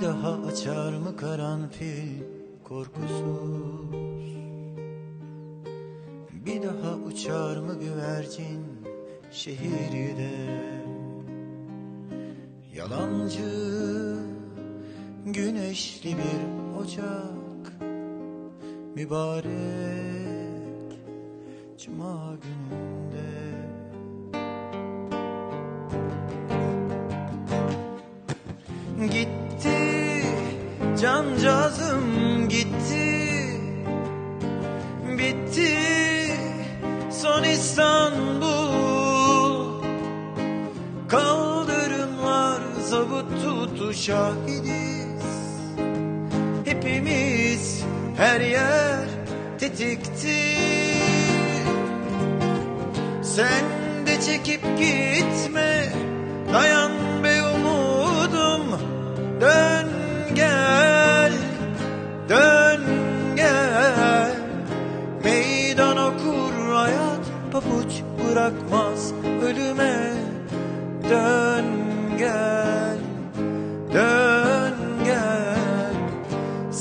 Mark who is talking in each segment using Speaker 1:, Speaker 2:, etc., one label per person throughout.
Speaker 1: daha açar mı karanfil korkusuz Bir daha uçar mı güvercin şehirde? Yalancı güneşli bir ocak Mübarek cuma gününde cancağızım gitti. Bitti. Son İstanbul. Kaldırımlar zabıt tutu şahidiz. Hepimiz her yer tetikti. Sen de çekip gitme Dayan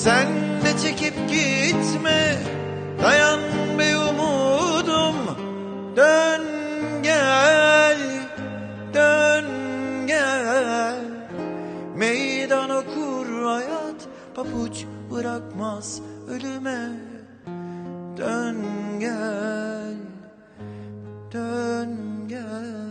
Speaker 1: Sen de çekip gitme. Dayan be umudum. Dön gel Dön gel. Meydan okur hayat Papuç bırakmaz ölüme. Dön gel Dön gel